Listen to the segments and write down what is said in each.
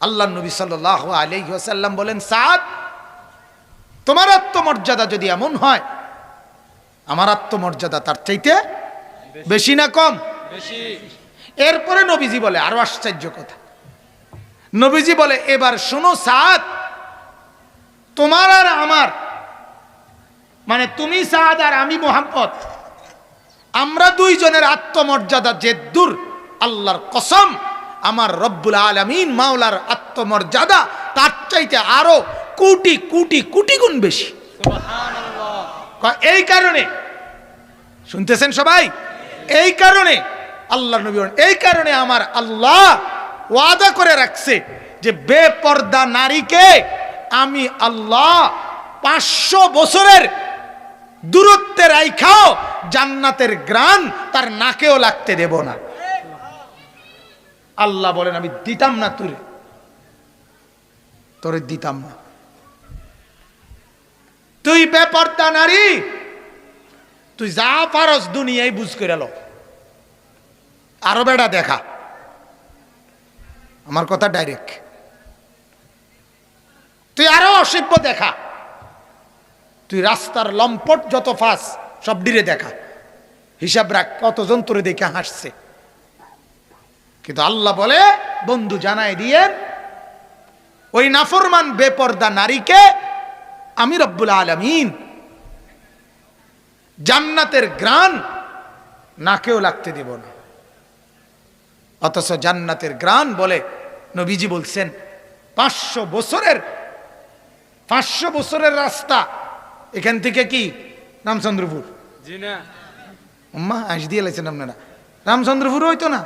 আল্লাহ নবী সাল্লাহ আলহিহাসাল্লাম বলেন সাদ তোমার আত্মমর্যাদা যদি এমন হয় আমার আত্মমর্যাদা তার চাইতে বেশি না কম? এরপরে নবীজি বলে আরও আশ্চর্য কথা। নবীজি বলে এবার শোনো সাদ তোমার আর আমার মানে তুমি সাদ আর আমি মোহাম্মদ আমরা দুইজনের আত্মমর্যাদা যে দূর আল্লাহর কসম আমার রব্বুল আলমিন মাওলার আত্মমর্যাদা তার চাইতে আরও কোটি কোটি কোটি গুণ বেশি। এই কারণে। শুনতেছেন সবাই? এই কারণে আল্লাহ নবী এই কারণে আমার আল্লাহ ওয়াদা করে রাখছে যে বেপর্দা নারীকে আমি আল্লাহ পাঁচশো বছরের দূরত্বে রাইখাও জান্নাতের গ্রান তার নাকেও লাগতে দেব না। আল্লাহ বলেন, আমি দিতাম না তুরে। তোরে দিতাম না। তুই বেপর্দা নারী। তুই যা পারস দুনিয়ায় বুঝ করে লো। আরও বেড়া দেখা। আমার কথা ডাইরেক্ট। তুই আরও অসভ্য দেখা। তুই রাস্তার লম্পট যত ফাঁস, সব ডিরে দেখা। হিসাব রাখ, কতজন তোরে দেখে হাসছে। কিন্তু আল্লাহ বলে বন্ধু জানাই দিয়ে ওই নাফরমান বেপর্দা নারীকে আমি রব্বুল আলমিন জান্নাতের গ্রান নাকেও লাগতে দেব না। অথচ জান্নাতের গ্রান বলে নবীজি বলছেন পাঁচশো বছরের পাঁচশো বছরের রাস্তা এখান থেকে কি? রামচন্দ্রপুর। উম্মা আঁশ দিয়ে লাইছেন আপনারা। রামচন্দ্রপুর হইতো না।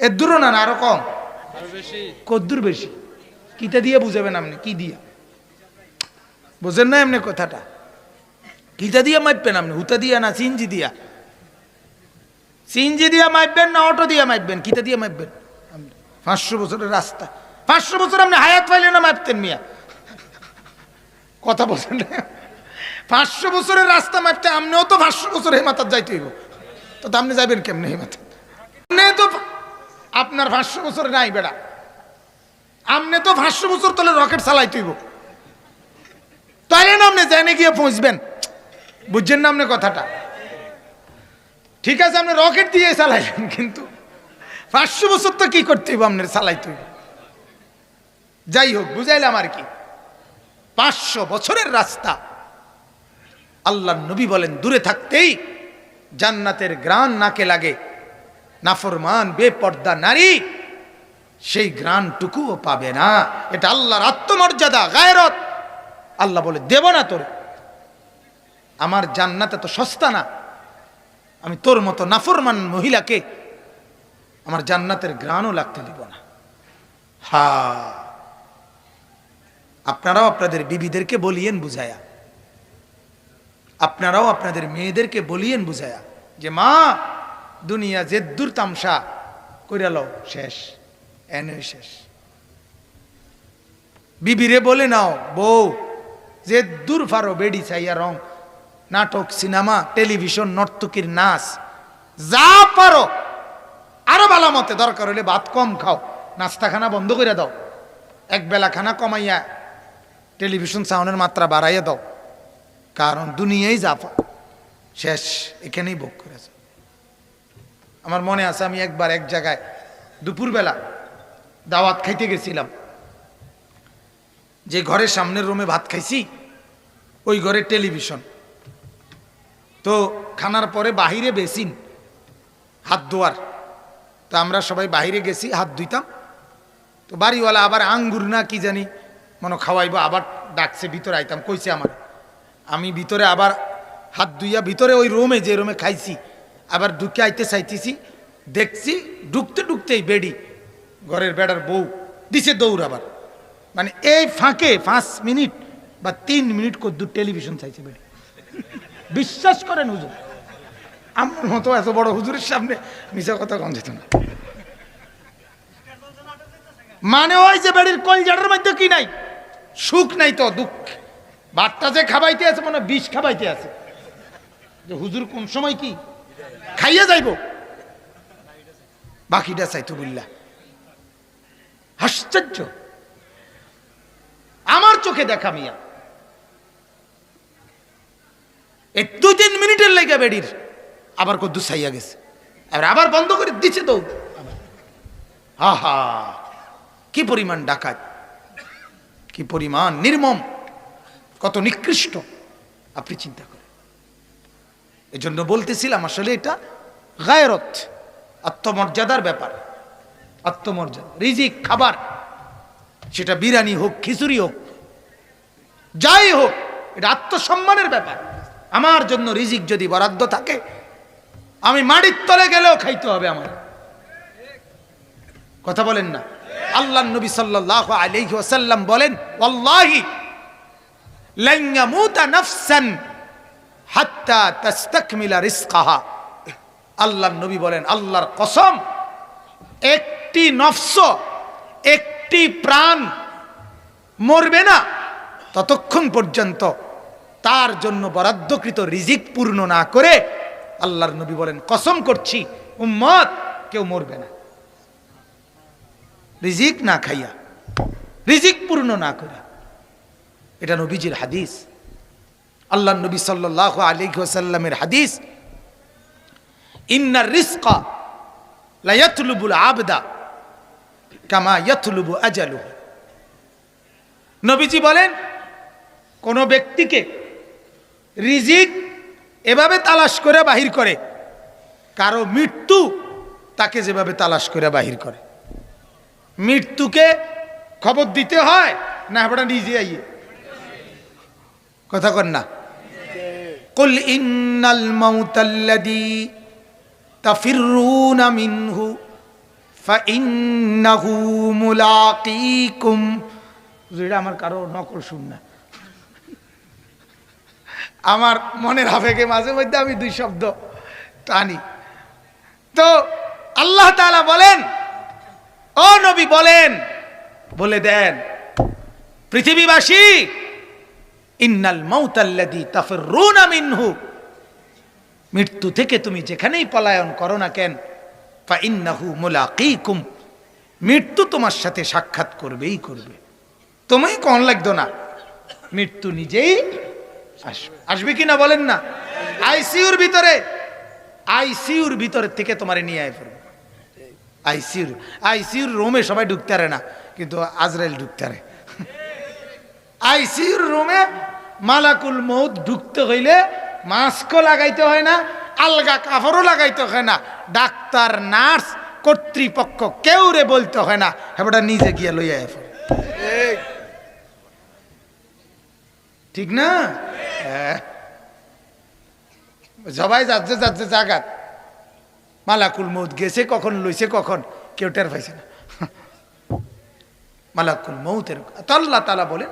এর দূরও না আরও কম। বেশি? কদ্দুর বেশি। কিটা দিয়ে বুঝাবেন আপনি কি দিয়া? বোঝেন না এমনি কথাটা। কিটা দিয়ে মাপবেন আপনি হুতা দিয়া না সিনজি দিয়া? সিনজি দিয়া মাপবেন না অটো দিয়া মাপবেন কিটা দিয়ে মাপবেন আপনি? পাঁচশো বছরের রাস্তা। পাঁচশো বছর আপনি হায়াত পাইলে না মাপতেন মিয়া? কথা বলছেন না। পাঁচশো বছরের রাস্তা মাপতে আপনিও তো পাঁচশো বছর হে মাথার যাইতে হইব। তো তা আপনি যাবেন কেমনে হে মাথা আপনি তো আপনার পাঁচশো বছর নাই বেড়া। আপনি তো পাঁচশো বছর তলে রকেট চালাই তুইব তাইলে না আপনি জেনে গিয়ে পৌঁছবেন। বুঝছেন না আপনি কথাটা? ঠিক আছে, আপনি রকেট দিয়ে চালাইলেন, কিন্তু পাঁচশো বছর তো কি করতে হইব আপনার চালাই তুই যাই হোক, বুঝাইলাম আর কি। পাঁচশো বছরের রাস্তা। আল্লাহ নবী বলেন, দূরে থাকতেই জান্নাতের গ্রান নাকে লাগে। নাফরমান, বেপর্দা নারী, সেই গ্রানটুকুও পাবে না। এটা আল্লাহর আত্মমর্যাদা, গায়রত। আল্লাহ বলে, দেব না তোর। আমার জান্নাত এত সস্তা না। আমি তোর মতো নাফরমান মহিলাকে আমার জান্নাতের গ্রানও লাগতে দিব না। হা। আপনারাও আপনাদের বিবিদেরকে বলিয়েন বুঝায়া। আপনারাও আপনাদের মেয়েদেরকে বলিয়েন বুঝায়া যে, মা দুনিয়া যে দূর তামসা, কইরা লও, শেষ এনে শেষ। বিবিরে বলে নাও, বউ, যে দূর ফারো বেডি চাইয়া রং, নাটক, সিনেমা, টেলিভিশন, নর্তকীর নাচ, যা পারো, আরও ভালো মতে দরকার হলে ভাত কম খাও নাস্তা খানা বন্ধ করে দাও, এক বেলা খানা কমাইয়া টেলিভিশন সাউন্ডের মাত্রা বাড়াইয়া দাও, কারণ দুনিয়াই জাফা শেষ, এখানেই ভোগ করেছে। আমার মনে আছে আমি একবার এক জায়গায় দুপুরবেলা দাওয়াত খাইতে গেছিলাম। যে ঘরের সামনের রুমে ভাত খাইছি, ওই ঘরে টেলিভিশন। তো খানার পরে বাহিরে বেসিন, হাত ধোয়ার। তো আমরা সবাই বাহিরে গেছি, হাত ধুইতাম। তো বাড়িওয়ালা আবার আঙ্গুর না কি জানি, মনে খাওয়াইবো, আবার ডাকছে, ভিতরে আইতাম, কইছে আমার। আমি ভিতরে আবার হাত ধুইয়া ভিতরে ওই রুমে, যে রুমে খাইছি আবার ঢুকে আইতে চাইতেছি, দেখছি ঢুকতে ঢুকতেই বেডি ঘরের বেড়ার বউ দিছে দৌড় আবার। মানে এই ফাঁকে পাঁচ মিনিট বা তিন মিনিট কদ্দুর টেলিভিশন চাইছে বেডি। বিশ্বাস করেন হুজুর, আমার মতো এত বড় হুজুরের সামনে মিশা কথা কম যেত না। মানে ওই যে বেড়ির কলজাটার মধ্যে কি নাই? সুখ নাই তো, দুঃখ। ভাতটা যে খাবাইতে আছে মানে বিষ খাবাইতে আছে। যে হুজুর কোন সময় কি খাইয়ে যাইব। বাকিটা চাইতো বুল্লা। আশ্চর্য। আমার চোখে দেখা মিয়া। এই দুই তিন মিনিটের লেগে বেডির। আবার কদ্দু সাইয়া গেছে। আর আবার বন্ধ করে দিচ্ছে তো। আহা, কি পরিমাণ ডাকাত। কি পরিমাণ নির্মম। কত নিকৃষ্ট। আপনি চিন্তা করেন। এজন্য বলতেছিলাম আসলে এটা গায়রত, আত্মমর্যাদার ব্যাপার। আত্মমর্যাদা, রিজিক, খাবার, সেটা বিরিয়ানি হোক, খিচুড়ি হোক, যাই হোক, এটা আত্মসম্মানের ব্যাপার। আমার জন্য রিজিক যদি বরাদ্দ থাকে, আমি মাটির তলে গেলেও খাইতে হবে আমার। কথা বলেন না। আল্লাহ নবী সাল্লাল্লাহু আলাইহি ওয়াসাল্লাম বলেন, ওয়াল্লাহি লান ইয়ামুতা নাফসান হাত্তা তাস্তাকমিলা রিজকাহা। আল্লাহর নবী বলেন, আল্লাহর কসম, একটি নফস, একটি প্রাণ মরবে না ততক্ষণ পর্যন্ত। তার জন্য বরাদ্দকৃত রিজিক পূর্ণ না করে আল্লাহর নবী বলেন, কসম করছি, উম্মত, কেউ মরবে না। রিজিক না খাইয়া, রিজিক পূর্ণ না করে এটা নবীজির হাদিস। আল্লাহ নবী সাল্লাহ আলী সাল্লামের হাদিস। ইন্নার রিস্কা লায়াতলুবুল আবদা কামা ইয়াতলুবু আজালু নবীজি বলেন কোন ব্যক্তিকে রিজিক এভাবে তালাশ করে বাহির করে কারও মৃত্যু তাকে যেভাবে তালাশ করে বাহির করে। মৃত্যুকে খবর দিতে হয় না আমরা নিজে আইয়ে। কথা কর না। কুল ইন্নাল মাউতাল্লাযী তাফিরুনা মিনহু ফাইন্নাহু মুলাকীকুম আমার কারও নকল শুন না। আমার মনের আবেগে মাঝে মধ্যে আমি দুই শব্দ টানি। তো আল্লাহ তাআলা বলেন ও নবী বলেন বলে দেন পৃথিবীবাসী ইন্নাল মাউতাল্লাযী তাফিরুনা মিনহু। মৃত্যু থেকে তুমি যেখানেই পলায়ন করো না কেন ফা মৃত্যু তোমার সাথে সাক্ষাৎ করবেই করবে। তুমি কন লাগতো না। মৃত্যু নিজেই আসবে। আসবে কি না বলেন না? আইসিউর ভিতরে আইসিউর ভিতরে থেকে তোমারে নিয়ে আয় পড়বে আইসিউর আইসিউর রুমে সবাই ঢুকতে পারে না, কিন্তু আজরাইল ঢুকতে পারে। আইসিউর রুমে মালাকুল মৌত ঢুকতে হইলে মাস্কও লাগাইতে হয় না, আলগা কাপড়ও লাগাইতে হয় না, ডাক্তার, নার্স, কর্তৃপক্ষ কেউ রে বলতে হয় না হেবটা নিজে গিয়ে লইয়া পড়ে। ঠিক না হ্যাঁ। সবাই যাচ্ছে যাচ্ছে, জাগাত মালাকুল মৌত গেছে কখন, লইছে কখন, কেউ টের পাইছে না মালাকুল মৌতের আল্লাহ তালা বলেন,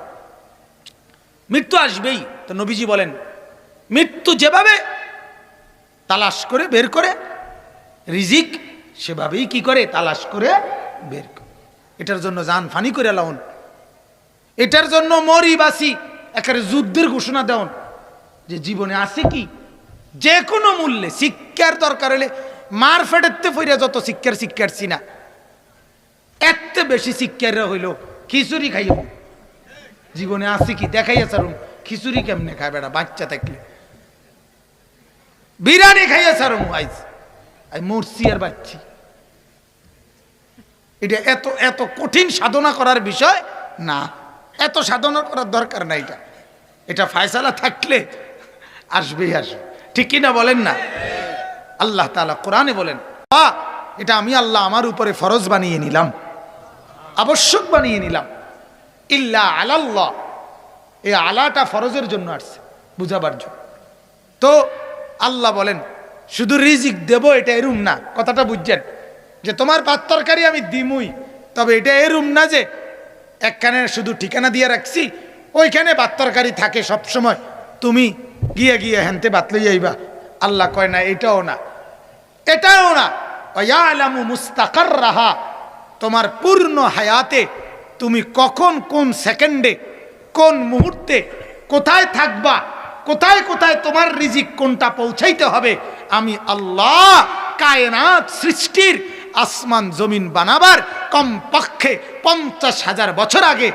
মৃত্যু আসবেই, তো নবীজি বলেন মৃত্যু যেভাবে তালাশ করে বের করে, রিজিক সেভাবেই কি করে? তালাশ করে বের করে। এটার জন্য জান ফানি করে লাউন। এটার জন্য মরি বাসি একেবারে যুদ্ধের ঘোষণা দেওন। যে জীবনে আছে কি? যে কোনো মূল্যে শিক্ষার দরকার হলে মার ফেটেতে ফইরা যত শিক্ষার শিক্ষার না এত বেশি শিক্ষার হইল খিচুড়ি খাইও। জীবনে আছে কি? দেখাইয়া সারুম খিচুড়ি কেমনে খায় বেড়া বাচ্চা থাকলে। বিরিয়ানি খাইয়া সারুম আইজ আই মরছি আর বাচ্চি। এটা এত এত কঠিন সাধনা করার বিষয় না। এত সাধনা করার দরকার না এটা। এটা ফায়সালা থাকলে আসবেই আসবে। ঠিক কিনা বলেন না? আল্লাহ তালা কোরআনে বলেন "আ, এটা আমি আল্লাহ আমার উপরে ফরজ বানিয়ে নিলাম। আবশ্যক বানিয়ে নিলাম। ইল্লা আলাল্লাহ। এই আলাটা ফরজের জন্য আসছে বুঝাবার জন্য। তো আল্লাহ বলেন, শুধু রিজিক দেব এটা এরুম না। কথাটা বুঝছেন? যে তোমার ভাত তরকারি আমি দিমুই, তবে এটা এরুম না যে একখানে শুধু ঠিকানা দিয়ে রাখছি, ওইখানে ভাত তরকারি থাকে সব সময় তুমি গিয়ে গিয়ে হেনতে ভাত লই যাইবা আল্লাহ কয়, না, এটাও না। এটাও না। আলামু মুস্তাকার রাহা তোমার পূর্ণ হায়াতে তুমি কখন, কোন সেকেন্ডে, কোন মুহূর্তে, কোথায় থাকবা? কোথায় কোথায় তোমার রিজিক কোনটা পৌঁছাইতে হবে? আমি আল্লাহ কায়নাত সৃষ্টির আসমান জমিন বানাবার কমপক্ষে পঞ্চাশ হাজার বছর আগে